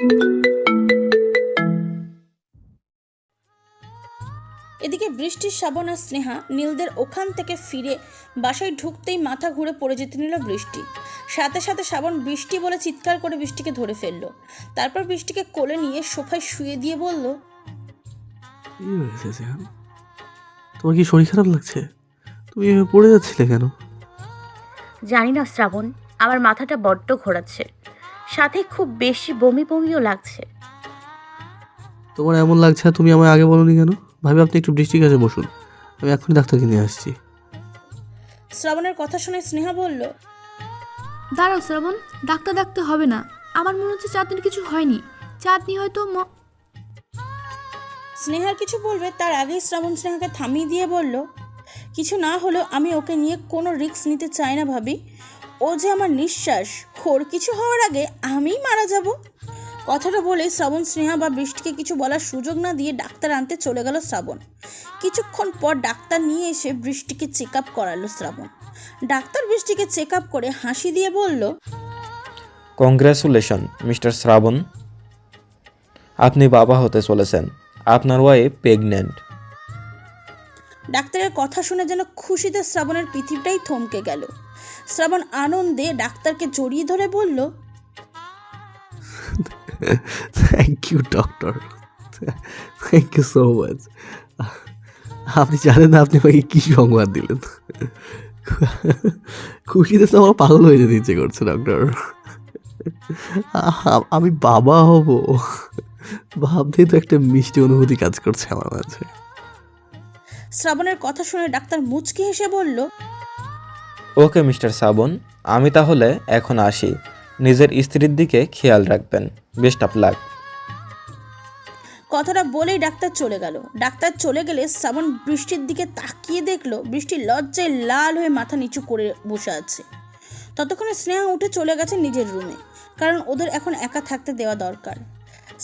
এদিকে বৃষ্টির শ্রাবণ আর স্নেহা নীলদের ওখান থেকে ফিরে বাসায় ঢুকতেই মাথা ঘুরে পড়ে যেতে নিল বৃষ্টি। সাথে সাথে শ্রাবণ বৃষ্টি বলে চিৎকার করে বৃষ্টিকে ধরে ফেলল। তারপর বৃষ্টিকে কোলে নিয়ে সোফায় শুয়ে দিয়ে বলল কি হয়েছে তোমার কি শরীর খারাপ লাগছে? তুমি এভাবে পড়ে যাচ্ছিলে কেন? জানি না শ্রাবণ আমার মাথাটা বড্ড ঘোরাচ্ছে। সাথে খুব বেশি বমি বমিও লাগছে। তোমার এমন লাগছে তুমি আমায় আগে বলনি কেন? ভাবি আপনি একটু বৃষ্টির কাছে বসুন। আমি এখনই ডাক্তারকে নিয়ে আসছি। শ্রাবণের কথা শুনে স্নেহা বলল দাঁড়াও শ্রাবণ ডাক্তার ডাকতে হবে না। আমার মনে হচ্ছে চাঁদনির কিছু হয়নি। চাঁদনি হয়তো ম- স্নেহার কিছু বলবে তার আগেই শ্রাবণ স্নেহাকে থামিয়ে দিয়ে বলল কিছু না হলেও আমি ওকে নিয়ে কোনো রিস্ক নিতে চাই না ভাবি। ও যে আমার নিঃশ্বাস খোর কিছু হওয়ার আগে আমিই মারা যাব। কথাটা বলে শ্রাবণ স্নেহা বা বৃষ্টিকে কিছু বলার সুযোগ না দিয়ে ডাক্তার আনতে চলে গেল শ্রাবণ। কিছুক্ষণ পর ডাক্তার নিয়ে এসে বৃষ্টিকে চেক আপ করালো শ্রাবণ। ডাক্তার বৃষ্টিকে চেক আপ করে হাসি দিয়ে বলল কংগ্রেচুলেশন মিস্টার শ্রাবণ। আপনি বাবা হতে চলেছেন আপনার ওয়াইফ প্রেগন্যান্ট। ডাক্তারের কথা শুনে যেন খুশিতে শ্রাবণের পৃথিবীটাই থমকে গেল। শ্রাবণ আনন্দে ডাক্তারকে জড়িয়ে ধরে বলল thank you doctor thank you so much আপনি জানেন না আপনি আমাকে কী সংবাদ দিলেন। খুশিতে তো আমার পাগল হয়ে যেতে ইচ্ছে করছে ডক্টর আমি বাবা হব। ভাবতেই তো একটা মিষ্টি অনুভূতি কাজ করছে আমার মাঝে। শ্রাবণের কথা শুনে ডাক্তার মুচকি হেসে বলল ওকে, মিস্টার শ্রাবণ আমি তাহলে এখন আসি। নিজের স্ত্রীর দিকে খেয়াল রাখবেন। Best of luck. কথাটা বলেই ডাক্তার চলে গেল। ডাক্তার চলে গেলে শ্রাবণ বৃষ্টির দিকে তাকিয়ে দেখল, বৃষ্টি লজ্জায় লাল হয়ে মাথা নিচু করে বসে আছে। ততক্ষণে স্নেহা উঠে চলে গেছে নিজের রুমে, কারণ ওদের এখন একা থাকতে দেওয়া দরকার।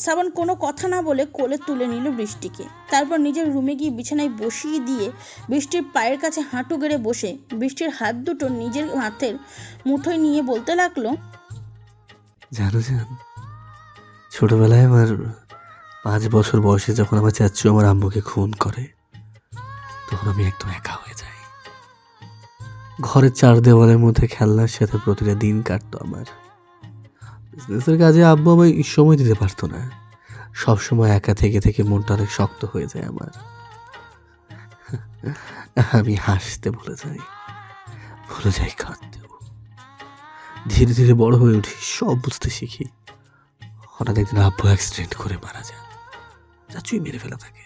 শ্রাবণ কোনো কথা না বলে কোলে তুলে নিল বৃষ্টিকে। তারপর নিজের রুমে গিয়ে বিছানায় বসিয়ে দিয়ে বৃষ্টির পায়ের কাছে হাঁটু গেড়ে বসে বৃষ্টির হাত দুটো নিজের হাতের মুঠোয় নিয়ে বলতে লাগল, জানো জান, ছোটবেলায় আমার পাঁচ বছর বয়সে যখন আমার চাচ্চু আমার আম্মুকে খুন করে, তখন আমি একদম একা হয়ে যাই। ঘরের চার দেওয়ালের মধ্যে খেলনার সাথে প্রতিটা দিন কাটতো আমার। বিজনেসের কাজে আব্বু আমায় সময় দিতে পারতো না। সব সময় একা থেকে থেকে মনটা অনেক শক্ত হয়ে যায় আমার। আমি হাসতে ভুলে যাই। ভুলে যাই কাঁদতেও। ধীরে ধীরে বড় হয়ে উঠি, সব বুঝতে শিখি। হঠাৎ একদিন আব্বু অ্যাক্সিডেন্ট করে মারা যায়। চাচুই মেরে ফেলা থাকে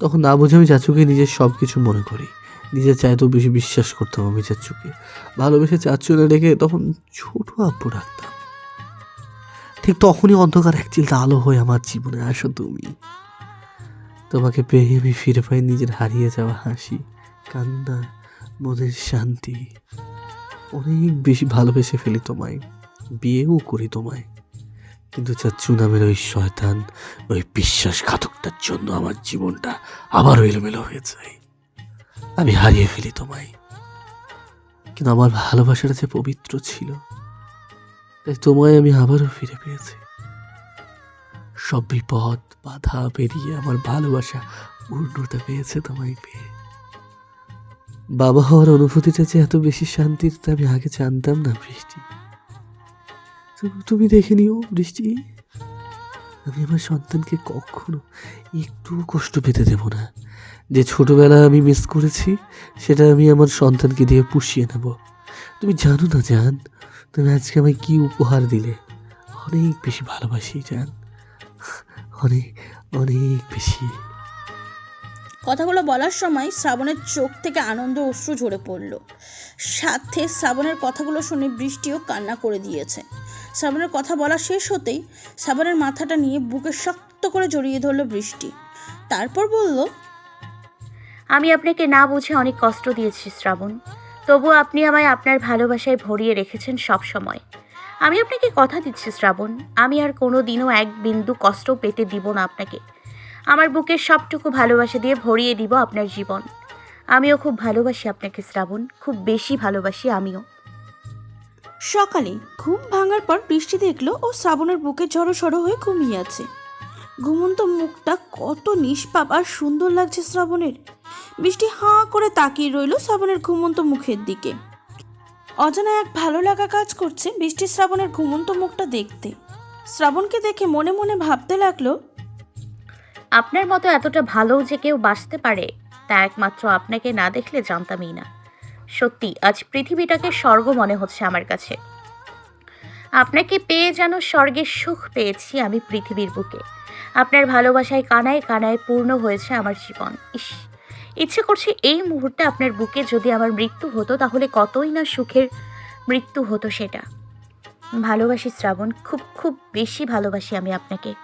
তখন না বুঝে আমি চাচুকে নিজের সব কিছু মনে করি। নিজের চাইতেও বেশি বিশ্বাস করতাম আমি চাচুকে। ভালোবেসে চাচু না ডেকে তখন ছোট আব্বু ডাকতাম। ঠিক তখনই অন্ধকার এক চিলটা আলো হয়ে আমার জীবনে আসো তুমি। তোমাকে পেয়ে আমি ফিরে পাই নিজের হারিয়ে যাওয়া হাসি, কান্না, মনের শান্তি। অনেক বেশি ভালোবেসে ফেলি তোমায়, বিয়েও করি তোমায়। কিন্তু চাচ্চু নামের ওই শয়তান, ওই বিশ্বাসঘাতকটার জন্য আমার জীবনটা আবারও এলোমেলো হয়ে যায়। আমি হারিয়ে ফেলি তোমায়। কিন্তু আমার ভালোবাসাটা যে পবিত্র ছিল তাই তোমায় আমি আবারও ফিরে পেয়েছি। সব বিপদ, বাধা পেরিয়ে আমার ভালোবাসা পূর্ণতা পেয়েছে তোমায় পেয়ে। বাবা হওয়ার অনুভূতিটা যে এত বেশি শান্তির তা আমি আগে জানতাম না, বৃষ্টি। তুমি দেখে নিও, বৃষ্টি। আমি আমার সন্তানকে কখনো একটু কষ্ট পেতে দেব না। যে ছোটবেলা আমি মিস করেছি, সেটা আমি আমার সন্তানকে দিয়ে পুষিয়ে নেব। তুমি জানো না, জান। তুমি আজকে আমায় কি উপহার দিলে? অনেক বেশি ভালোবাসি জান। অনেক অনেক বেশি। কথাগুলো বলার সময় শ্রাবণের চোখ থেকে আনন্দ অশ্রু ঝরে পড়ল। সাথে শ্রাবণের কথাগুলো শুনে বৃষ্টিও কান্না করে দিয়েছে। শ্রাবণের কথা বলা শেষ হতেই শ্রাবণের মাথাটা নিয়ে বুকে শক্ত করে জড়িয়ে ধরলো বৃষ্টি। তারপর বলল আমি আপনাকে না বুঝে অনেক কষ্ট দিয়েছি শ্রাবণ। তবু আপনি আমায় আপনার ভালোবাসায় ভরিয়ে রেখেছেন সব সময়। আমি আপনাকে কথা দিচ্ছি, শ্রাবণ। আমি আর কোনো দিনও এক বিন্দু কষ্ট পেতে দিব না আপনাকে। আমার বুকের সবটুকু ভালোবাসা দিয়ে ভরিয়ে দিব আপনার জীবন। আমিও খুব ভালোবাসি আপনাকে, শ্রাবণ। খুব বেশি ভালোবাসি আমিও। সকালে ঘুম ভাঙার পর বৃষ্টি দেখল ও শ্রাবণের বুকে জড়ো সড়ো হয়ে ঘুমিয়ে আছে। ঘুমন্ত মুখটা কত নিষ্পাপ আর সুন্দর লাগছে শ্রাবণের। বৃষ্টি হাঁ করে তাকিয়ে রইল শ্রাবণের ঘুমন্ত মুখের দিকে। অজানা এক ভালো লাগা কাজ করছে বৃষ্টি শ্রাবণের ঘুমন্ত মুখটা দেখতে। শ্রাবণকে দেখে মনে মনে ভাবতে লাগল, আপনার মতো এতটা ভালো যে কেউ বাঁচতে পারে, তা একমাত্র আপনাকে না দেখলে জানতামই না। সত্যি, আজ পৃথিবীটাকে স্বর্গ মনে হচ্ছে আমার কাছে। আপনাকে পেয়ে যেন স্বর্গের সুখ পেয়েছি আমি পৃথিবীর বুকে। আপনার ভালোবাসায় কানায় কানায় পূর্ণ হয়েছে আমার জীবন। ইস ইচ্ছে করছে এই মুহূর্তে আপনার বুকে যদি আমার মৃত্যু হতো তাহলে কতই না সুখের মৃত্যু হতো সেটা। ভালোবাসি শ্রাবণ খুব খুব বেশি ভালোবাসি আমি আপনাকে।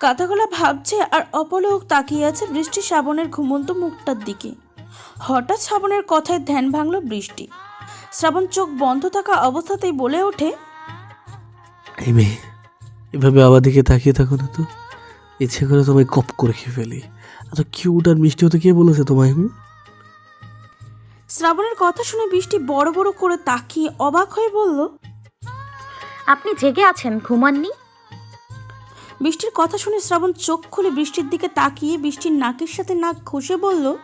কাঁথাগোলা ভাবছে আর অপলক তাকিয়ে আছে বৃষ্টি শ্রাবণের ঘুমন্ত মুখটার দিকে। হঠাৎ শ্রাবণের কথায় ধ্যান ভাঙলো বৃষ্টি। শ্রাবণ চোখ বন্ধ থাকা অবস্থাতেই বলে ওঠে এই মেয়ে এভাবে আমার দিকে তাকিয়ে থাকো না তো। ইচ্ছে করে তোমায় কপ করে খেয়ে ফেলি। এত কিউট আর মিষ্টি হতে কে বলেছে তোমায় হুম? শ্রাবণের কথা শুনে বৃষ্টি বড় বড় করে তাকিয়ে অবাক হয়ে বলল আপনি জেগে আছেন ঘুমাননি? বৃষ্টির কথা শুনে শ্রাবণ চোখ খুলে বৃষ্টির দিকে তাকিয়ে বৃষ্টির নাকের সাথে নাক ঘষে বলল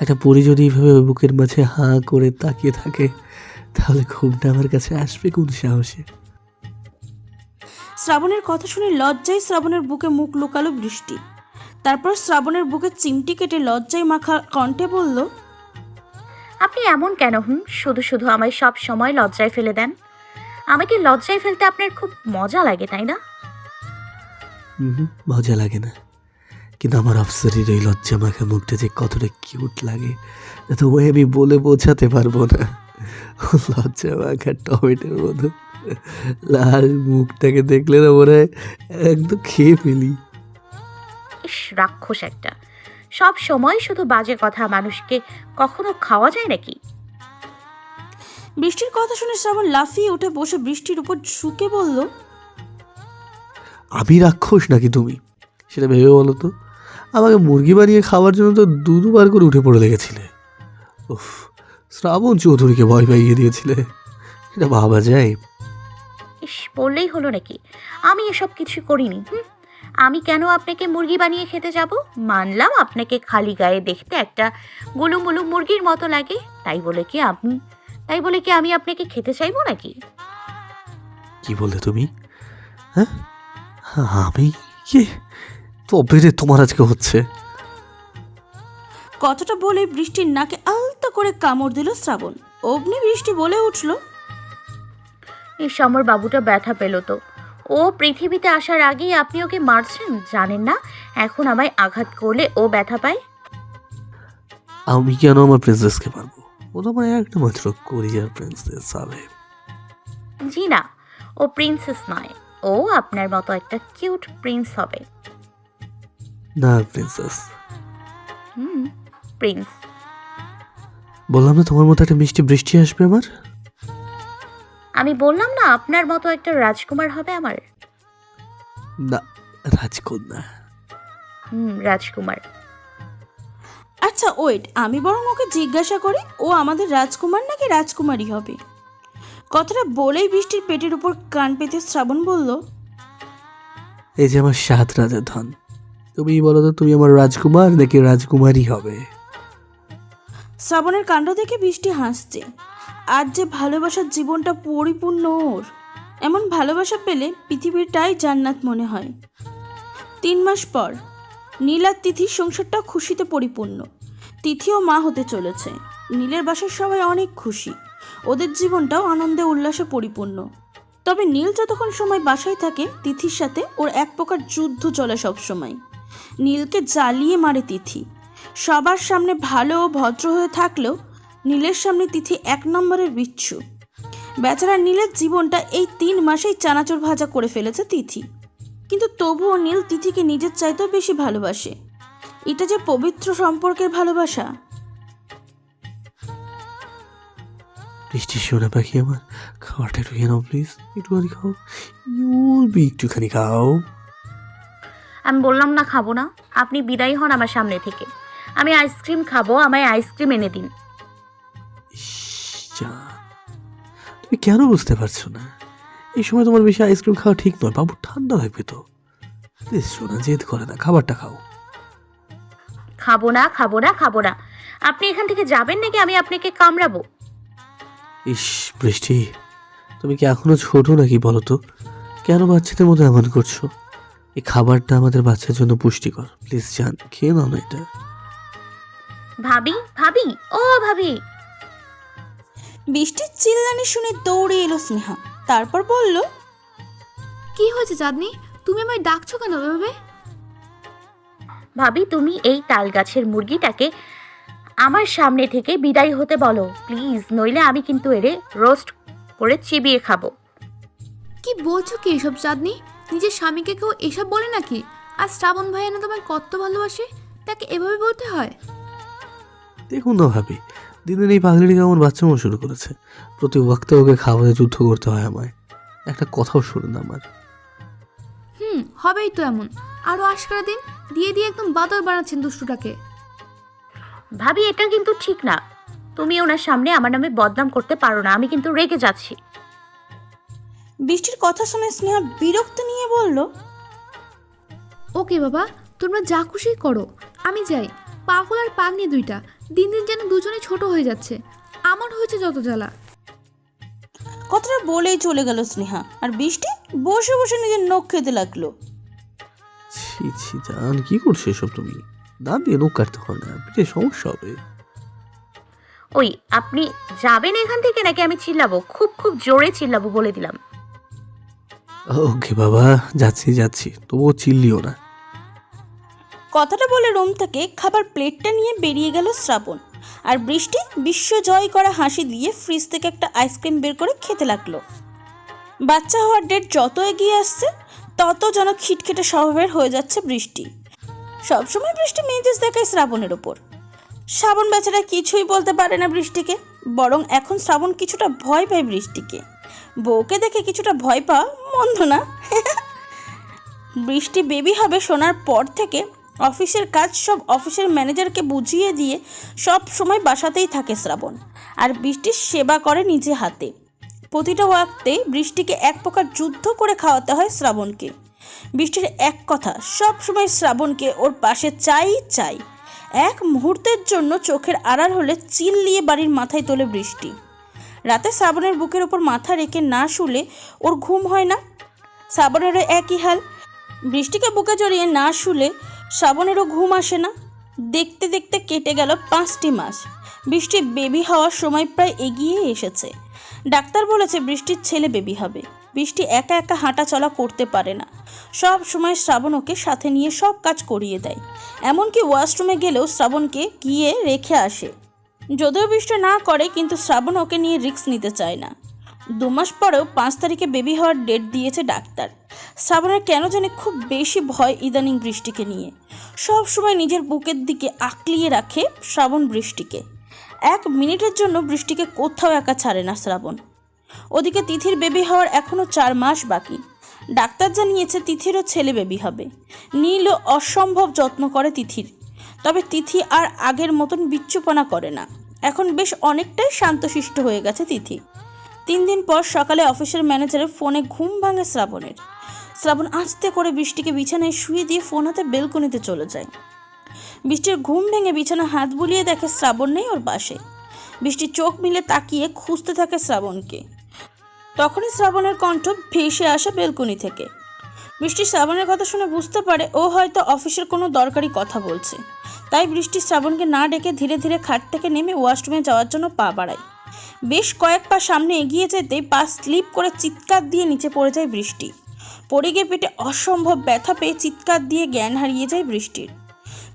একটা পরি যদি এইভাবে বুকের মাঝে হাঁ করে তাকিয়ে থাকে তাহলে ঘুমটা আমার কাছে আসবে কোন সাহসে? শ্রাবণের কথা শুনে লজ্জায় শ্রাবণের বুকে মুখ লুকালো বৃষ্টি। তারপর শ্রাবণের বুকে চিমটি কেটে লজ্জায় মাখা কণ্ঠে বলল আপনি এমন কেন হুম? শুধু শুধু আমায় সব সময় লজ্জায় ফেলে দেন। আমাকে লজ্জায় ফেলতে আপনার খুব মজা লাগে তাই না? হুম মজা লাগে না। কিন্তু আমার অফিসারের এই লজ্জা মাখা মুখটা যে কতটা কিউট লাগে তা তোমায় আমি বলে বোঝাতে পারব না। লজ্জা মাখা টমেটোর মতো। লাল মুখটাকে দেখলে না মনে হয় একদম খেয়ে ফেলি। ইস রাক্ষস একটা। সব সময় শুধু বাজে কথা মানুষকে কখনো খাওয়া যায় নাকি? বৃষ্টির কথা শুনে শ্রাবণ লাফিয়ে উঠে বসে বৃষ্টির উপর শুকে বলল আমি রাক্ষস নাকি তুমি? সেটা ভেবে বলো তো। আমাকে মুরগি বানিয়ে খাওয়ার জন্য তো দু দুবার করে উঠে পড়ে লেগেছিলে। উফ শ্রাবণ চৌধুরীকে ভয় পাইয়ে দিয়েছিলে। এটা ভাবা যায়। ইস বললেই হলো নাকি। আমি এসব কিছু করিনি। হুম আমি কেন আপনাকে মুরগি বানিয়ে খেতে যাব? মানলাম আপনাকে খালি গায়ে দেখতে একটা গুলু গুলুমুলু মুরগির মতো লাগে। তাই বলে কি আপনি তাই বলে কি আমি আপনাকে খেতে চাইব নাকি? কি বললে তুমি? হ্যাঁ? হ্যাঁ, আমি? কি তবে রে তোমার আজকে হচ্ছে। কথাটা বলে বৃষ্টির নাকে আলতো করে কামড় দিল শ্রাবণ। অগ্নি বৃষ্টি বলে উঠল এই সমর বাবুটা ব্যথা পেল তো। ও পৃথিবীতে আসার আগেই আপনি ওকে মারছেন জানেন না? এখন আমায় আঘাত করলে ও ব্যথা পায়? আমি কেন আমার প্রিন্সেসকে পারব ও তো আমার একটা মাত্র কোরিয়ার প্রিন্সেস হবে জি না ও প্রিন্সেস নয়। ও আপনার মতো একটা কিউট প্রিন্স হবে। না প্রিন্সেস হুম প্রিন্স বললাম না তোমার মতো একটা মিষ্টি বৃষ্টি আসবে আমার? আমি বললাম না আপনার মতো একটা রাজকুমার হবে আমার? না রাজকন্যা। হুম রাজকুমার। আচ্ছা ওয়েট আমি বরং ওকে জিজ্ঞাসা করি ও আমাদের রাজকুমার নাকি রাজকুমারী হবে? কথাটা বলেই বৃষ্টির পেটের উপর কান পেতে শ্রাবণ বলল এই যে আমার সাত রাজা ধন তুমি বলো তো তুমি আমার রাজকুমার নাকি রাজকুমারী হবে? শ্রাবণের কাণ্ড দেখে বৃষ্টি হাসছে। আজ যে ভালোবাসার জীবনটা পরিপূর্ণ ওর, এমন ভালোবাসা পেলে পৃথিবীটাই জান্নাত মনে হয়। তিন মাস পর, নীল আর তিথির সংসারটাও খুশিতে পরিপূর্ণ। তিথিও মা হতে চলেছে। নীলের বাসার সবাই অনেক খুশি। ওদের জীবনটাও আনন্দে উল্লাসে পরিপূর্ণ। তবে নীল যতক্ষণ সময় বাসায় থাকে, তিথির সাথে ওর এক প্রকার যুদ্ধ চলে সব সময় নীলকে জ্বালিয়ে মারে তিথি। সবার সামনে ভালো ও ভদ্র হয়ে থাকলেও নীলের সামনে তিথি এক নম্বরের বিচ্ছু। বেচারা নীলের জীবনটা এই তিন মাসেই চানাচুর ভাজা করে ফেলেছে তিথি। কিন্তু তবুও নীল তিথিকে নিজের চাইতেও বেশি ভালোবাসে। এটা যে পবিত্র সম্পর্কের ভালোবাসা। বৃষ্টি সোনা পাখি আমার খাওয়াটা একটু খেয়ে নাও প্লিজ একটুখানি খাও। বি একটুখানি খাও। আমি বললাম না খাব না। আপনি বিদায় হন আমার সামনে থেকে। আমি আইসক্রিম খাব আমায় আইসক্রিম এনে দিন। জান তুমি কেন বুঝতে পারছ না? এই সময় তোমার বেশি আইসক্রিম খাওয়া ঠিক নয় বাবু ঠান্ডা লাগবে তো। প্লিজ শোনা জেদ করে না খাবারটা খাও। খাব না খাব না খাব না। আপনি এখান থেকে যাবেন নাকি আমি আপনাকে কামড়াবো? ইস বৃষ্টি তুমি কি এখনও ছোট নাকি বলো তো? কেন বাচ্চাদের মতো এমন করছ? এই খাবারটা আমাদের বাচ্চার জন্য পুষ্টিকর। প্লিজ জান খেয়ে নাও না এটা। ভাবি ভাবি ও ভাবি। বৃষ্টির চিল্লানি শুনে দৌড়ে এলো স্নেহা। তারপর বলল কি হয়েছে চাঁদনি তুমি আমায় ডাকছো কেন এভাবে? ভাবি তুমি এই তাল গাছের মুরগিটাকে আমার সামনে থেকে বিদায় হতে বলো প্লিজ। নইলে আমি কিন্তু এরে রোস্ট করে চিবিয়ে খাব। কি বলছো কি এসব চাঁদনি নিজের স্বামীকে কেউ এসব বলে নাকি? আর শ্রাবণ ভাইয়া না তোমায় কত ভালোবাসে? তাকে এভাবে বলতে হয়? দেখুন না ভাবি দিনের এই পাগলিটি কেমন বাচ্চা মন শুরু করেছে। প্রতি ওয়াক্তে ওকে খাবারে যুদ্ধ করতে হয় আমায়। একটা কথাও শুনুন না আমার হুম হবেই তো এমন। আরও আশকারা দিন দিয়ে দিয়ে একদম বাদর বানাচ্ছেন দুষ্টুটাকে। ভাবি এটা কিন্তু ঠিক না। তুমি ওনার সামনে আমার নামে বদনাম করতে পারো না আমি কিন্তু রেগে যাচ্ছি। বৃষ্টির কথা শুনে স্নেহা বিরক্ত নিয়ে বলল ওকে বাবা তোমরা যা খুশি করো। আমি যাই। পাগল আর পাগনি দুইটা। দিন দিন যেন দুজনে ছোট হয়ে যাচ্ছে। আমার হয়েছে যত জ্বালা। কথাটা বলেই চলে গেল স্নেহা। আর বৃষ্টি বসে বসে নিজের নখ খেতে লাগল। ছি ছি জান কি করছ এসব তুমি? দাঁত দিয়ে নখ কাটতে হয় না পেটে সমস্যা হবে। ওই আপনি যাবেন এখান থেকে নাকি আমি চিল্লাবো? খুব খুব জোরে চিল্লাবো বলে দিলাম। ওকে বাবা যাচ্ছি যাচ্ছি। তবুও চিল্লিও না। কথাটা বলে রুম থেকে খাবার প্লেটটা নিয়ে বেরিয়ে গেল শ্রাবণ। আর বৃষ্টি বিশ্ব জয় করা হাসি দিয়ে ফ্রিজ থেকে একটা আইসক্রিম বের করে খেতে লাগল। বাচ্চা হওয়ার ডেট যত এগিয়ে আসছে, তত যেন খিটখিটে স্বভাবের হয়ে যাচ্ছে বৃষ্টি। সবসময় বৃষ্টি মেজাজ দেখায় শ্রাবণের ওপর। শ্রাবণ বেচারা কিছুই বলতে পারে না বৃষ্টিকে, বরং এখন শ্রাবণ কিছুটা ভয় পায় বৃষ্টিকে। বউকে দেখে কিছুটা ভয় পাওয়া মন্দ না। বৃষ্টি বেবি হবে শোনার পর থেকে অফিসের কাজ সব অফিসের ম্যানেজারকে বুঝিয়ে দিয়ে সব সময় বাসাতেই থাকে শ্রাবণ। আর বৃষ্টির সেবা করে নিজে হাতে। প্রতিটা ওয়াক্তে বৃষ্টিকে এক প্রকার যুদ্ধ করে খাওয়াতে হয় শ্রাবণকে। বৃষ্টির এক কথা, সব সময় শ্রাবণকে ওর পাশে চাই চাই। এক মুহূর্তের জন্য চোখের আড়াল হলে চিল চিল্লিয়ে বাড়ির মাথায় তোলে বৃষ্টি। রাতে শ্রাবণের বুকের ওপর মাথা রেখে না শুলে ওর ঘুম হয় না। শ্রাবণেরও একই হাল। বৃষ্টিকে বুকে জড়িয়ে না শুলে শ্রাবণেরও ঘুম আসে না। দেখতে দেখতে কেটে গেল পাঁচটি মাস। বৃষ্টি বেবি হওয়ার সময় প্রায় এগিয়ে এসেছে। ডাক্তার বলেছে বৃষ্টির ছেলে বেবি হবে। বৃষ্টি একা একা হাঁটা চলা করতে পারে না। সব সময় শ্রাবণ ওকে সাথে নিয়ে সব কাজ করিয়ে দেয়। এমনকি ওয়াশরুমে গেলেও শ্রাবণকে গিয়ে রেখে আসে। যদিও বৃষ্টি না করে, কিন্তু শ্রাবণ ওকে নিয়ে রিস্ক নিতে চায় না। দু মাস পরেও পাঁচ তারিখে বেবি হওয়ার ডেট দিয়েছে ডাক্তার। শ্রাবণের কেন জানি খুব বেশি ভয় ইদানিং বৃষ্টিকে নিয়ে। সব সময় নিজের বুকের দিকে আঁকলিয়ে রাখে শ্রাবণ বৃষ্টিকে। এক মিনিটের জন্য বৃষ্টিকে কোথাও একা ছাড়ে না শ্রাবণ। ওদিকে তিথির বেবি হওয়ার এখনও চার মাস বাকি। ডাক্তার জানিয়েছে তিথিরও ছেলে বেবি হবে। নীলও অসম্ভব যত্ন করে তিথির। তবে তিথি আর আগের মতন বিচ্ছুপনা করে না। এখন বেশ অনেকটাই শান্তশিষ্ট হয়ে গেছে তিথি। তিন দিন পর সকালে অফিসের ম্যানেজারের ফোনে ঘুম ভাঙে শ্রাবণের। শ্রাবণ আস্তে করে বৃষ্টিকে বিছানায় শুয়ে দিয়ে ফোন হাতে বেলকনিতে চলে যায়। বৃষ্টির ঘুম ভেঙে বিছানা হাত বুলিয়ে দেখে শ্রাবণ নেই ওর পাশে। বৃষ্টি চোখ মিলে তাকিয়ে খুঁজতে থাকে শ্রাবণকে। তখনই শ্রাবণের কণ্ঠ ভেসে আসে বেলকনি থেকে। বৃষ্টি শ্রাবণের কথা শুনে বুঝতে পারে ও হয়তো অফিসের কোনো দরকারি কথা বলছে। তাই বৃষ্টি শ্রাবণকে না ডেকে ধীরে ধীরে খাট থেকে নেমে ওয়াশরুমে যাওয়ার জন্য পা বাড়ায়। বেশ কয়েক পা সামনে এগিয়ে যেতেই পা স্লিপ করে চিৎকার দিয়ে নিচে পড়ে যায় বৃষ্টি। পড়ে গিয়ে পেটে অসম্ভব ব্যথা পেয়ে চিৎকার দিয়ে জ্ঞান হারিয়ে যায় বৃষ্টির।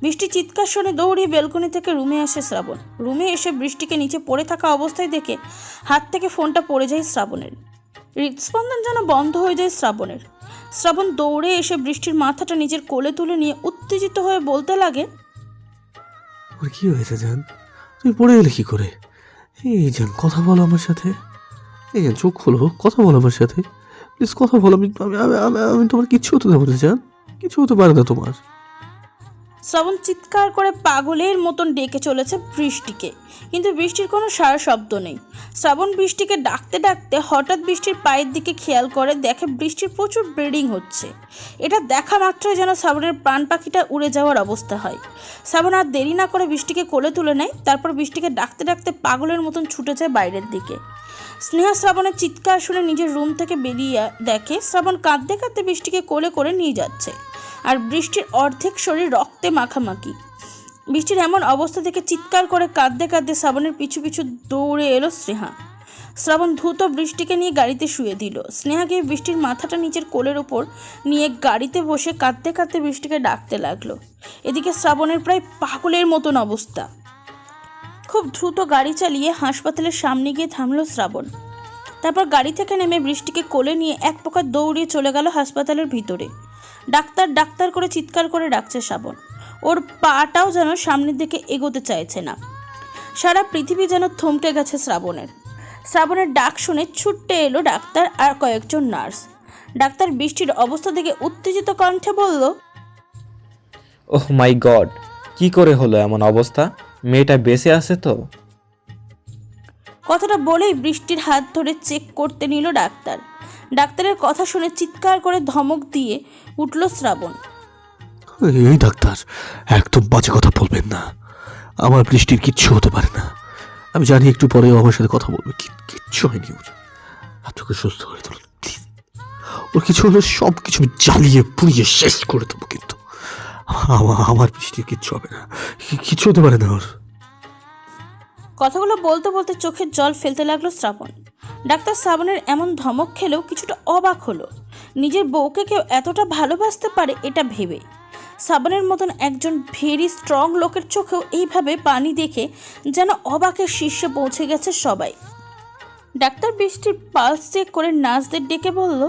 বৃষ্টি চিৎকার শুনে দৌড়িয়ে বেলকনি থেকে রুমে আসে শ্রাবণ। রুমে এসে বৃষ্টিকে নিচে পড়ে থাকা অবস্থায় দেখে হাত থেকে ফোনটা পড়ে যায় শ্রাবণের। হৃদস্পন্দন যেন বন্ধ হয়ে যায় শ্রাবণের। শ্রাবণ দৌড়ে এসে বৃষ্টির মাথাটা নিজের কোলে তুলে নিয়ে উত্তেজিত হয়ে বলতে লাগে কি হয়েছে জান? তুমি পড়ে গেলে কি করে? এই জান কথা বলো আমার সাথে। এই জান চোখ খোলো, কথা বলো আমার সাথে। প্লিজ কথা বলো, আমি আমি, আমি- তোমার কিচ্ছু হতে দেবো না, জান। কিছু হতে পারে না তোমার। শ্রাবণ চিৎকার করে পাগলের মতন ডেকে চলেছে বৃষ্টিকে। কিন্তু বৃষ্টির কোনো সারা শব্দ নেই। শ্রাবণ বৃষ্টিকে ডাকতে ডাকতে হঠাৎ বৃষ্টির পায়ের দিকে খেয়াল করে দেখে বৃষ্টির প্রচুর ব্লিডিং হচ্ছে। এটা দেখা মাত্রই যেন শ্রাবণের প্রাণ পাখিটা উড়ে যাওয়ার অবস্থা হয়। শ্রাবণ আর দেরি না করে বৃষ্টিকে কোলে তুলে নেয়, তারপর বৃষ্টিকে ডাকতে ডাকতে পাগলের মতন ছুটে যায় বাইরের দিকে। স্নেহা শ্রাবণের চিৎকার শুনে নিজের রুম থেকে বেরিয়ে দেখে শ্রাবণ কাঁদতে কাঁদতে বৃষ্টিকে কোলে করে নিয়ে যাচ্ছে। আর বৃষ্টির অর্ধেক শরীর রক্তে মাখামাখি। বৃষ্টির এমন অবস্থা থেকে চিৎকার করে কাঁদতে কাঁদতে শ্রাবণের পিছু পিছু দৌড়ে এলো স্নেহা। শ্রাবণ দ্রুত বৃষ্টিকে নিয়ে গাড়িতে শুয়ে দিল। স্নেহা গিয়ে বৃষ্টির মাথাটা নিচের কোলের ওপর নিয়ে গাড়িতে বসে কাঁদতে কাঁদতে বৃষ্টিকে ডাকতে লাগল। এদিকে শ্রাবণের প্রায় পাগলের মতন অবস্থা। খুব দ্রুত গাড়ি চালিয়ে হাসপাতালের সামনে গিয়ে থামলো শ্রাবণ। তারপর গাড়ি থেকে নেমে বৃষ্টিকে কোলে নিয়ে এক প্রকার দৌড়িয়ে চলে গেল হাসপাতালের ভিতরে। ডাক্তার ডাক্তার করে চিৎকার করে ডাকছে শ্রাবণ। ওর পাটাও যেন সামনের দিকে এগোতে চাইছে না। সারা পৃথিবী যেন থমকে গেছে শ্রাবণের। শ্রাবণের ডাক শুনে ছুটতে এলো ডাক্তার আর কয়েকজন নার্স। ডাক্তার বৃষ্টির অবস্থা দেখে উত্তেজিত কণ্ঠে বলল, ওহ মাই গড, কি করে হলো এমন অবস্থা? মেয়েটা বেঁচে আছে তো? কথাটা বলেই বৃষ্টির হাত ধরে চেক করতে নিল ডাক্তার। ডাক্তারের কথা শুনে চিৎকার করে ধমক দিয়ে উঠল শ্রাবণ। এই ডাক্তার একদম বাজে কথা বলবেন না। আমার বৃষ্টির কিচ্ছু হতে পারে না। আমি জানি একটু পরেও আমার সাথে কথা বলবে। কিচ্ছু হয়নি ওর। আপনাকে সুস্থ করে তুলুন ওর কিছু হলে সব কিছু জ্বালিয়ে পুড়িয়ে শেষ করে দেবো কিন্তু। আমার বৃষ্টির কিচ্ছু হবে না। কিচ্ছু হতে পারে না ওর। কথাগুলো বলতে বলতে চোখের জল ফেলতে লাগল শ্রাবণ। ডাক্তার শ্রাবণের এমন ধমক খেলেও কিছুটা অবাক হলো। নিজের বউকে কেউ এতটা ভালোবাসতে পারে এটা ভেবে। শ্রাবণের মতন একজন ভেরি স্ট্রং লোকের চোখেও এইভাবে পানি দেখে যেন অবাকের শীর্ষে পৌঁছে গেছে সবাই। ডাক্তার বৃষ্টির পালস চেক করে নার্সদের ডেকে বলল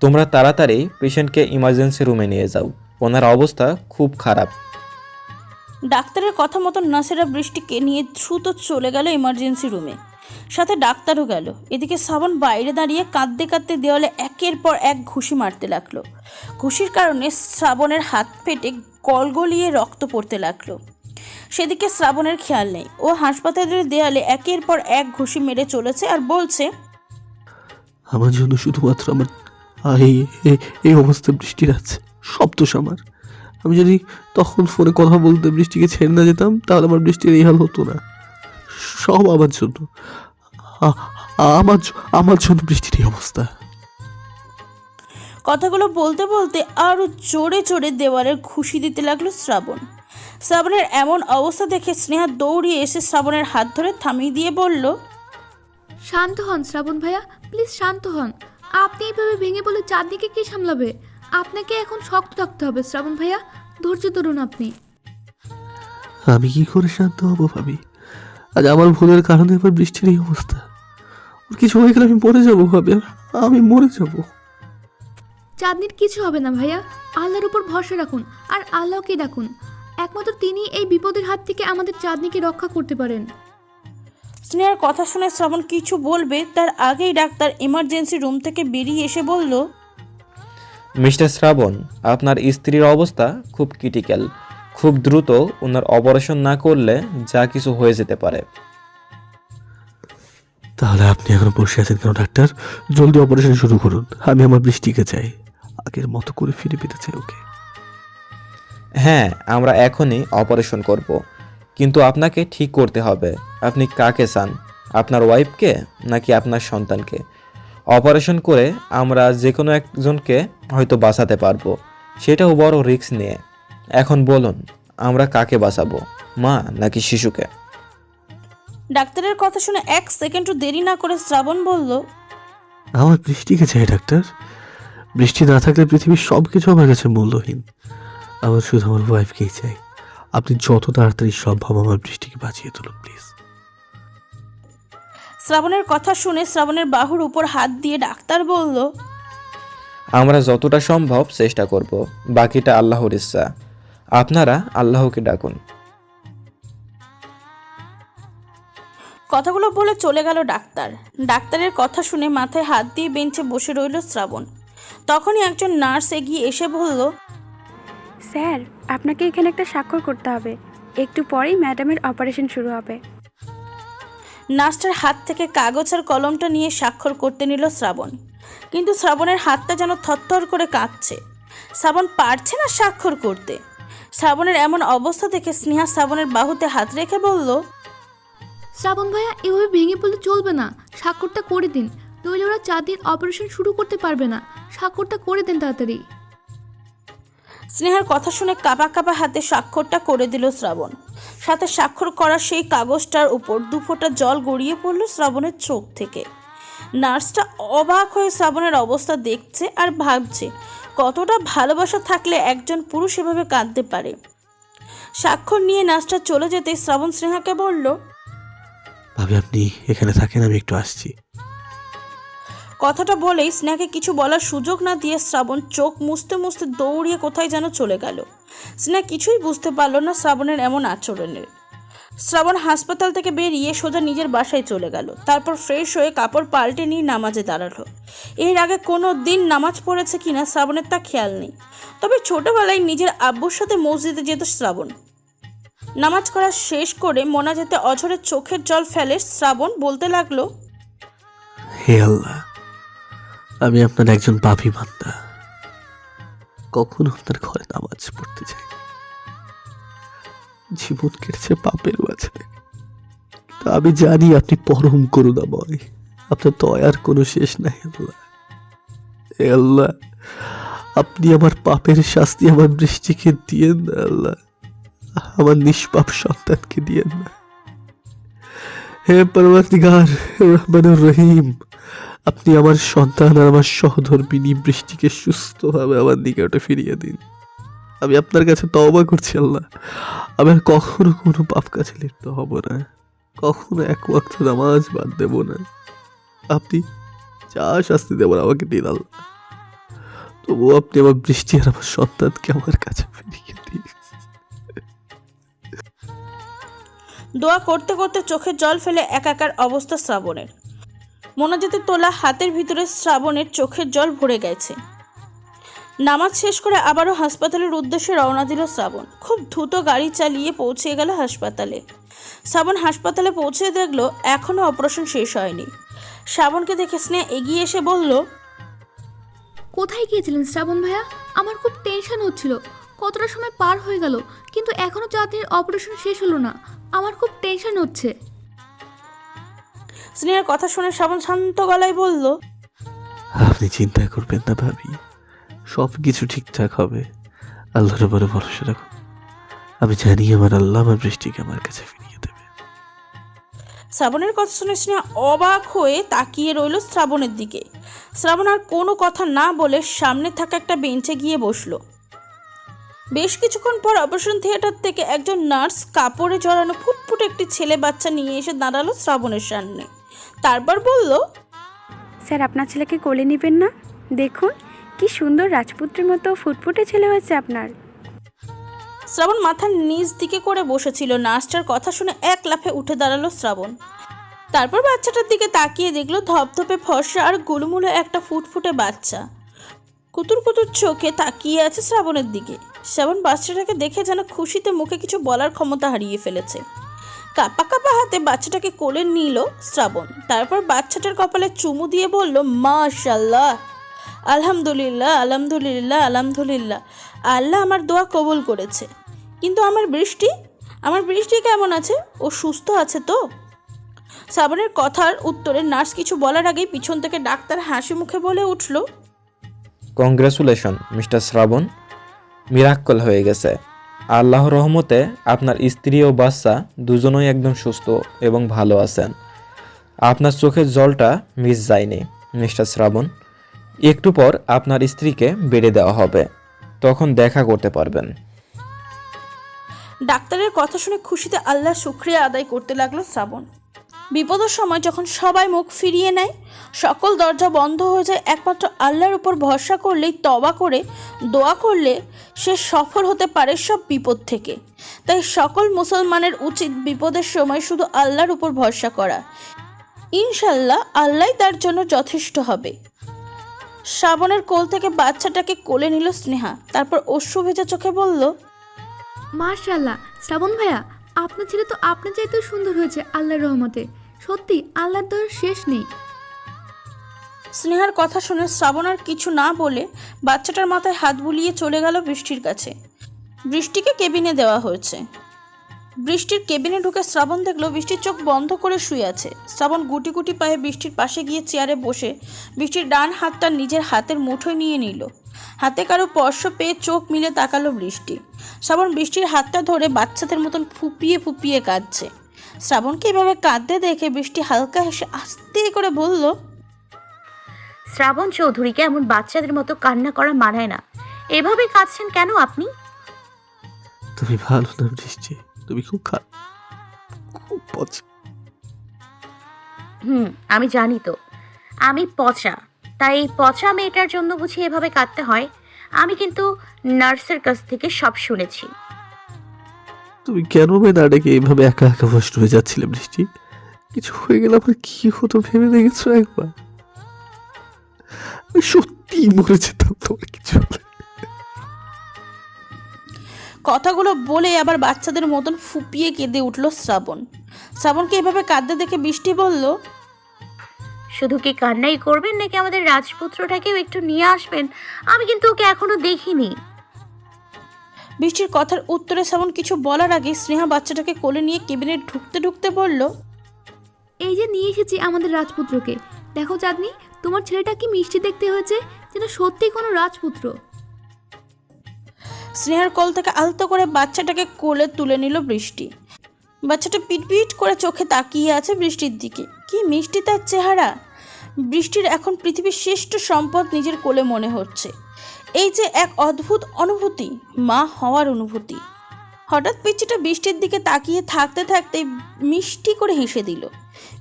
তোমরা তাড়াতাড়ি পেশেন্টকে ইমার্জেন্সি রুমে নিয়ে যাও। ওনার অবস্থা খুব খারাপ। ডাক্তারের কথা মতো নাসেরা বৃষ্টিকে নিয়ে দ্রুত চলে গেল ইমার্জেন্সি রুমে সাথে ডাক্তারও গেল। এদিকে শ্রাবণ বাইরে দাঁড়িয়ে কাঁদতে কাঁদতে দেওয়ালে একের পর এক ঘুষি মারতে লাগল। ঘুষির কারণে শ্রাবণের হাত ফেটে গলগলিয়ে রক্ত পড়তে লাগল। সেদিকে শ্রাবণের খেয়াল নেই। ও হাসপাতালের দেয়ালে একের পর এক ঘুষি মেরে চলেছে আর বলছে আমার জন্য শুধুমাত্র আমার এই- এই অবস্থা বৃষ্টির আছে। সব দোষ আমার। আমি যদি তখন ফোনে কথা বলতে বৃষ্টিকে ছেড়ে না যেতাম তাহলে আমার বৃষ্টির এই হাল হতো না। সব আমার জন্য। আমার আমার জন্য বৃষ্টির এই অবস্থা। কথাগুলো বলতে বলতে আরও জোরে জোরে দেওয়ালের খুশি দিতে লাগল শ্রাবণ। শ্রাবণের এমন অবস্থা দেখে স্নেহা দৌড়িয়ে এসে শ্রাবণের হাত ধরে থামিয়ে দিয়ে বলল শান্ত হন শ্রাবণ ভাইয়া প্লিজ শান্ত হন। আপনি এইভাবে ভেঙে বলে চারদিকে কে সামলাবে? আপনাকে এখন শক্ত থাকতে হবে শ্রাবণ ভাইয়া। ধৈর্য ধরুন আপনি। আমি কি করে শান্ত হব ভাবি? আজ আমার ভুলের কারণে এবার বৃষ্টির এই অবস্থা। ওর কিছু হয়ে গেলে আমি মরে যাব ভাবি আমি মরে যাব। চাঁদনির কিছু হবে না ভাইয়া। আল্লাহর উপর ভরসা রাখুন আর আল্লাহকে ডাকুন। একমাত্র তিনি এই বিপদের হাত থেকে আমাদের চাঁদনিকে রক্ষা করতে পারেন। স্নেহার কথা শুনে শ্রাবণ কিছু বলবে তার আগেই ডাক্তার ইমার্জেন্সি রুম থেকে বেরিয়ে এসে বলল মিস্টার শ্রাবণ আপনার স্ত্রীর অবস্থা খুব ক্রিটিক্যাল খুব দ্রুত ওনার অপারেশন না করলে যা কিছু হয়ে যেতে পারে। তাহলে আপনি এখন বসে আছেন কেন ডাক্তার? জলদি অপারেশন শুরু করুন আমি আমার বৃষ্টিকে চাই। আগের মতো করে ফিরে পেতে চাই ওকে। হ্যাঁ আমরা এখনই অপারেশন করব কিন্তু আপনাকে ঠিক করতে হবে। আপনি কাকে চান আপনার ওয়াইফকে নাকি আপনার সন্তানকে? অপারেশন করে আমরা যে কোনো একজনকে হয়তো বাঁচাতে পারব। সেটাও বড় রিস্ক নিয়ে। এখন বলুন আমরা কাকে বাঁচাবো মা নাকি শিশুকে? ডাক্তারের কথা শুনে এক সেকেন্ডও দেরি না করে শ্রাবণ বলল আমার বৃষ্টিকে চাই ডাক্তার। বৃষ্টি না থাকলে পৃথিবীর সব কিছু আমার কাছে মূল্যহীন। আমার শুধু আমার ওয়াইফকেই চাই। আপনি যত তাড়াতাড়ি সম্ভব আমার বৃষ্টিকে বাঁচিয়ে তুলুন প্লিজ শ্রাবণের কথা শুনে শ্রাবণের বাহুর উপর হাত দিয়ে ডাক্তার বলল আমরা যতটা সম্ভব চেষ্টা করব বাকিটা আল্লাহর ইচ্ছা। আপনারা আল্লাহকে ডাকুন। কথাগুলো বলে চলে গেল ডাক্তার। ডাক্তারের কথা শুনে মাথায় হাত দিয়ে বেঞ্চে বসে রইল শ্রাবণ। তখনই একজন নার্স এগিয়ে এসে বলল স্যার আপনাকে এখানে একটা স্বাক্ষর করতে হবে। একটু পরেই ম্যাডামের অপারেশন শুরু হবে। নার্সটার হাত থেকে কাগজ আর কলমটা নিয়ে স্বাক্ষর করতে নিল শ্রাবণ। কিন্তু শ্রাবণের হাতটা যেন থরথর করে কাঁপছে। শ্রাবণ পারছে না স্বাক্ষর করতে। শ্রাবণের এমন অবস্থা দেখে স্নেহা শ্রাবণের বাহুতে হাত রেখে বলল, শ্রাবণ ভাইয়া, এভাবে ভেঙে পড়লে চলবে না। স্বাক্ষরটা করে দিন। নইলে ওরা চার দিন অপারেশন শুরু করতে পারবে না। স্বাক্ষরটা করে দিন তাড়াতাড়ি। স্নেহার কথা শুনে কাপা কাপা হাতে স্বাক্ষরটা করে দিল শ্রাবণ। সাথে স্বাক্ষর করা সেই কাগজটার উপর দুফোঁটা জল গড়িয়ে পড়ল শ্রাবণের চোখ থেকে। নার্সটা অবাক হয়ে শ্রাবণের অবস্থা দেখছে আর ভাবছে, কতটা ভালোবাসা থাকলে একজন পুরুষ এভাবে কাঁদতে পারে? স্বাক্ষর নিয়ে নার্সটা চলে যেতে শ্রাবণ স্নেহাকে বলল, ভাবি, আপনি এখানে থাকেন, আমি একটু আসছি। কথাটা বলেই স্নেহাকে কিছু বলার সুযোগ না দিয়ে শ্রাবণ চোখ মুছতে মুছতে দৌড়িয়ে কোথায় যেন চলে গেল। স্নেহা কিছুই বুঝতে পারল না শ্রাবণের এমন আচরণের। শ্রাবণ হাসপাতাল থেকে বেরিয়ে সোজা নিজের বাসায় চলে গেল। তারপর ফ্রেশ হয়ে কাপড় পাল্টে নিয়ে নামাজে দাঁড়াল। এর আগে কোনো দিন নামাজ পড়েছে কিনা শ্রাবণের তা খেয়াল নেই। তবে ছোটবেলায় নিজের আব্বুর সাথে মসজিদে যেত শ্রাবণ। নামাজ করা শেষ করে মোনাজাতে অঝরে চোখের জল ফেলে শ্রাবণ বলতে লাগল, হে আল্লাহ আমি আপনার একজন পাপি বান্দা কখনো আপনার ঘরে নামাজ পড়তে যাই। জীবন কেটেছে পাপের মাঝে। কিন্তু আমি জানি আপনি পরম করুণাময়। আপনার দয়ার কোনো শেষ নাই, আল্লাহ। আল্লাহ, আপনি আমার পাপের শাস্তি আমার বৃষ্টিকে দিয়েন না, আল্লাহ। আমার নিষ্পাপ সন্তানকে দিয়েন না। হে পরবর্তীগার রহমানুর রহিম। আপনি আমার সন্তান আর আমার সহধর্মিনী বৃষ্টিকে সুস্থভাবে আমার দিকে নিকটে ফিরিয়ে দিন। আমি আপনার কাছে তওবা করছি আল্লাহ। আমি আর কখনো কোনো পাপ কাছে লিপ্ত হব না। কখনো এক ওয়াক্ত নামাজ বাদ দেব না। আপনি যা শাস্তি দেবেন আমাকে দিন আল্লাহ। তবুও আপনি আমার বৃষ্টি আর আমার সন্তানকে আমার কাছে ফিরিয়ে দিন। দোয়া করতে করতে চোখের জল ফেলে একাকার অবস্থা শ্রাবণের। মোনাজাতে তোলা হাতের ভিতরে শ্রাবণের চোখের জল ভরে গেছে। নামাজ শেষ করে আবারও হাসপাতালের উদ্দেশ্যে রওনা দিল শ্রাবণ। খুব দ্রুত গাড়ি চালিয়ে পৌঁছে গেল হাসপাতালে। শ্রাবণ হাসপাতালে পৌঁছে দেখল এখনও অপারেশন শেষ হয়নি। শ্রাবণকে দেখে স্নেহ এগিয়ে এসে বলল, কোথায় গিয়েছিলেন শ্রাবণ ভাইয়া? আমার খুব টেনশন হচ্ছিল। কতটা সময় পার হয়ে গেল, কিন্তু এখনও দিনের অপারেশন শেষ হলো না। আমার খুব টেনশন হচ্ছে। স্নেহের কথা শুনে শ্রাবণ শান্ত গলায় বলল আপনি চিন্তা করবেন না ভাবি সব কিছু ঠিকঠাক হবে। আল্লাহর উপরে ভরসা রাখুন। আমি জানি আমার আল্লাহ আমার বৃষ্টিকে আমার কাছে ফিরিয়ে দেবে। শ্রাবণের কথা শুনে স্নেহা অবাক হয়ে তাকিয়ে রইল শ্রাবণের দিকে। শ্রাবণ আর কোনো কথা না বলে সামনে থাকা একটা বেঞ্চে গিয়ে বসল। বেশ কিছুক্ষণ পর অপারেশন থিয়েটার থেকে একজন নার্স কাপড়ে জড়ানো ফুটফুটে একটি ছেলে বাচ্চা নিয়ে এসে দাঁড়াল শ্রাবণের সামনে। তারপর বলল স্যার আপনার ছেলেকে কোলে নেবেন না? দেখুন কি সুন্দর রাজপুত্রের মতো ফুটফুটে ছেলে হয়েছে আপনার। শ্রাবণ মাথার নিচ দিকে করে বসেছিল। নার্সটার কথা শুনে এক লাফে উঠে দাঁড়াল শ্রাবণ। তারপর বাচ্চাটার দিকে তাকিয়ে দেখল ধপধপে ফর্সা আর গুলুমুলো একটা ফুটফুটে বাচ্চা। কুতুর কুতুর চোখে তাকিয়ে আছে শ্রাবণের দিকে। শ্রাবণ বাচ্চাটাকে দেখে যেন খুশিতে মুখে কিছু বলার ক্ষমতা হারিয়ে ফেলেছে। কাপা কাপা হাতে বাচ্চাটাকে কোলে নিল শ্রাবণ। তারপর বাচ্চাটার কপালে চুমু দিয়ে বলল মাশাল্লাহ আলহামদুলিল্লাহ আলহামদুলিল্লাহ আলহামদুলিল্লাহ। আল্লাহ আমার দোয়া কবুল করেছে। কিন্তু আমার বৃষ্টি? আমার বৃষ্টি কেমন আছে? ও সুস্থ আছে তো? শ্রাবণের কথার উত্তরে নার্স কিছু বলার আগেই পিছন থেকে ডাক্তার হাসি মুখে বলে উঠল, কংগ্রেচুলেশন, মিস্টার শ্রাবণ। মিরাক্কল হয়ে গেছে। আল্লাহর রহমতে আপনার স্ত্রী ও বাচ্চা দুজনই একদম সুস্থ এবং ভালো আছেন। আপনার চোখের জলটা মিস যায়নি, মিস্টার শ্রাবণ। একটু পর আপনার স্ত্রীকে বেড়ে দেওয়া হবে, তখন দেখা করতে পারবেন। ডাক্তারের কথা শুনে খুশিতে আল্লাহ শুক্রিয়া আদায় করতে লাগল শ্রাবণ। বিপদের সময় যখন সবাই মুখ ফিরিয়ে নেয়, সকল দরজা বন্ধ হয়ে যায়, একমাত্র আল্লাহর উপর ভরসা করলেই তবা করে, দোয়া করলে সে সফল হতে পারে সব বিপদ থেকে। তাই সকল মুসলমানের উচিত বিপদের সময় শুধু আল্লাহর উপর ভরসা করা। ইনশাল্লাহ আল্লাহ তার জন্য যথেষ্ট হবে। শ্রাবণের কোল থেকে বাচ্চাটাকে কোলে নিল স্নেহা, তারপর অশ্রু ভেজা চোখে বলল মার্শাল্লাহ শ্রাবণ ভাইয়া, আপনার ছেলে তো আপনার চাইতেও সুন্দর হয়েছে, আল্লাহর রহমতে। সত্যি আল্লাহর দয়ার শেষ নেই। স্নেহার কথা শুনে শ্রাবণ আর কিছু না বলে বাচ্চাটার মাথায় হাত বুলিয়ে চলে গেল বৃষ্টির কাছে। বৃষ্টিকে কেবিনে দেওয়া হয়েছে। বৃষ্টির কেবিনে ঢুকে শ্রাবণ দেখল বৃষ্টির চোখ বন্ধ করে শুয়ে আছে। শ্রাবণ গুটি গুটি পায়ে বৃষ্টির পাশে গিয়ে চেয়ারে বসে বৃষ্টির ডান হাতটা নিজের হাতের মুঠোয় নিয়ে নিল। হাতে কারও স্পর্শ পেয়ে চোখ মিলে তাকালো বৃষ্টি। শ্রাবণ বৃষ্টির হাতটা ধরে বাচ্চাদের মতন ফুপিয়ে ফুপিয়ে কাঁদছে। শ্রাবণকে এভাবে কাঁদতে দেখে বৃষ্টি হালকা হেসে আস্তে করে বলল শ্রাবণ চৌধুরীকে এমন বাচ্চাদের মতো কান্না করা মানায় না। এভাবে কাঁদছেন কেন আপনি? তুমি ভালো না বৃষ্টি তুমি খুব খারাপ খুব পচা। হুম আমি জানি তো। আমি পচা তাই এই পচা মেয়েটার জন্য বুঝি এভাবে কাঁদতে হয়। আমি কিন্তু নার্সের কাছ থেকে সব শুনেছি। তুমি কেন মেয়ে না ডেকে এইভাবে একা একা কষ্ট হয়ে যাচ্ছিলে বৃষ্টি? কিছু হয়ে গেলে আমার কি হতো ভেবে দেখেছ একবার? আমি সত্যিই মরে যেতাম তোমার কিছু কথাগুলো বলে আবার বাচ্চাদের মতন ফুপিয়ে কেঁদে উঠল শ্রাবণ। শ্রাবণকে এভাবে কাঁদতে দেখে বৃষ্টি বলল শুধু কি কান্নাই করবেন নাকি আমাদের রাজপুত্রটাকেও একটু নিয়ে আসবেন? আমি কিন্তু ওকে এখনও দেখিনি। বৃষ্টির কথার উত্তরে শ্রাবণ কিছু বলার আগে স্নেহা বাচ্চাটাকে কোলে নিয়ে কেবিনে ঢুকতে ঢুকতে বলল এই যে নিয়ে এসেছি আমাদের রাজপুত্রকে। দেখো চাঁদনি তোমার ছেলেটা কি মিষ্টি দেখতে হয়েছে? যেন সত্যি কোনো রাজপুত্র। স্নেহার কল থেকে আলতো করে বাচ্চাটাকে কোলে তুলে নিল বৃষ্টি। বাচ্চাটা পিটপিট করে চোখে তাকিয়ে আছে বৃষ্টির দিকে। কি মিষ্টি তার চেহারা! বৃষ্টির এখন পৃথিবীর শ্রেষ্ঠ সম্পদ নিজের কোলে মনে হচ্ছে। এই যে এক অদ্ভুত অনুভূতি, মা হওয়ার অনুভূতি। হঠাৎ পিচ্ছিটা বৃষ্টির দিকে তাকিয়ে থাকতে থাকতে মিষ্টি করে হেসে দিল।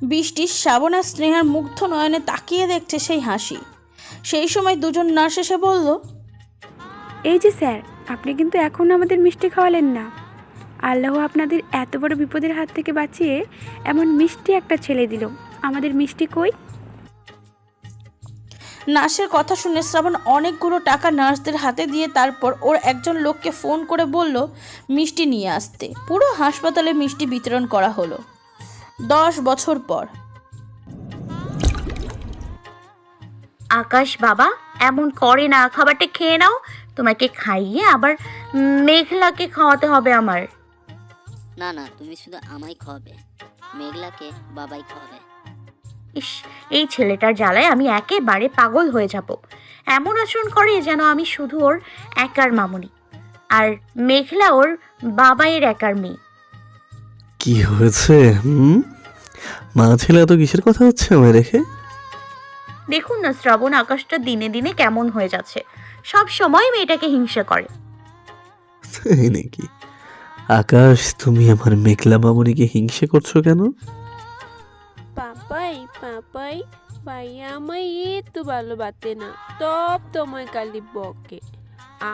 বৃষ্টির শ্রাবণ আর স্নেহার মুগ্ধ নয়নে তাকিয়ে দেখছে সেই হাসি। সেই সময় দুজন নার্স এসে বলল, এই যে স্যার, আপনি কিন্তু এখন আমাদের মিষ্টি খাওয়ালেন না। আল্লাহ আপনাদের এত বড় বিপদের হাত থেকে বাঁচিয়ে এমন মিষ্টি একটা ছেলে দিল। আমাদের মিষ্টি কই? নার্সের কথা শুনে শ্রাবণ অনেকগুলো টাকা নার্সদের হাতে দিয়ে তারপর ওর একজন লোককে ফোন করে বলল মিষ্টি নিয়ে আসতে। পুরো হাসপাতালে মিষ্টি বিতরণ করা হলো। দশ বছর পর। আকাশ বাবা এমন করে না খাবারটা খেয়ে নাও। তোমাকে খাইয়ে আবার মেঘলাকে খাওয়াতে হবে আমার। না না তুমি শুধু আমায় খাওয়াবে। মেঘলাকে বাবাই খাওয়াবে। ইস এই ছেলেটার জ্বালায় আমি একেবারে পাগল হয়ে যাব। এমন আচরণ করে যেন আমি শুধু ওর একার মামুনি। আর মেঘলা ওর বাবাইয়ের একার মেয়ে। কি হয়েছে হুম? মা ছেলে এত কিসের কথা হচ্ছে আমায় রেখে দেখুন না শ্রাবণ আকাশটা দিনে দিনে কেমন হয়ে যাচ্ছে। সব সময় মেয়েটাকে হিংসা করে। তাই নাকি? আকাশ তুমি আমার মেঘলা মামনিকে হিংসে করছ কেন? পাপাই ভাইয়া আমায় একটু ভালোবাসে না, সব তোমায় কালি বকে।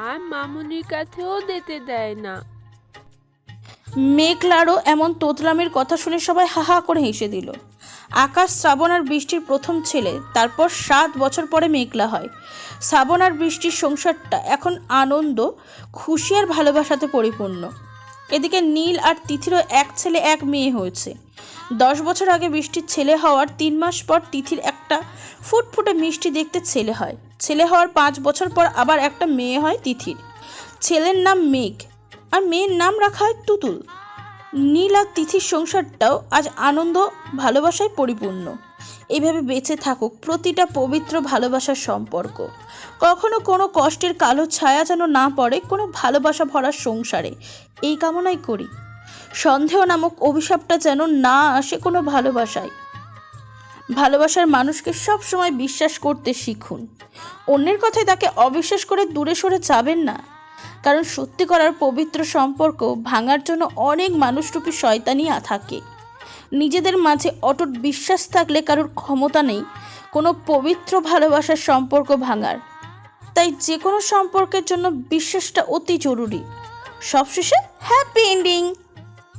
আর মামুনির কাছেও যেতে দেয় না। মেঘলারও এমন তোতলামের কথা শুনে সবাই হাহা করে হেসে দিল। আকাশ শ্রাবণ আর বৃষ্টির প্রথম ছেলে, তারপর সাত বছর পরে মেঘলা হয়। শ্রাবণ আর বৃষ্টির সংসারটা এখন আনন্দ, খুশি আর ভালোবাসাতে পরিপূর্ণ। এদিকে নীল আর তিথিরও এক ছেলে, এক মেয়ে হয়েছে। দশ বছর আগে বৃষ্টির ছেলে হওয়ার তিন মাস পর তিথির একটা ফুটফুটে মিষ্টি দেখতে ছেলে হয়। ছেলে হওয়ার পাঁচ বছর পর আবার একটা মেয়ে হয় তিথির। ছেলের নাম মেঘ আর মেয়ের নাম রাখা হয় তুতুল। নীল আর তিথির সংসারটাও আজ আনন্দ, ভালোবাসায় পরিপূর্ণ। এভাবে বেঁচে থাকুক প্রতিটা পবিত্র ভালোবাসার সম্পর্ক। কখনো কোনো কষ্টের কালো ছায়া যেন না পড়ে কোনো ভালোবাসা ভরা সংসারে। এই কামনাই করি। সন্দেহ নামক অভিশাপটা যেন না আসে কোনো ভালোবাসায়। ভালোবাসার মানুষকে সব সময় বিশ্বাস করতে শিখুন। অন্যের কথায় তাকে অবিশ্বাস করে দূরে সরে যাবেন না। কারণ সত্যি করার পবিত্র সম্পর্ক ভাঙার জন্য অনেক মানুষরূপী শয়তানি থাকে। নিজেদের মাঝে অটুট বিশ্বাস থাকলে কারোর ক্ষমতা নেই, কোনো পবিত্র ভালোবাসার সম্পর্ক ভাঙার। তাই যে কোনো সম্পর্কের জন্য বিশ্বাসটা অতি জরুরি। সবশেষে, হ্যাপি এন্ডিং!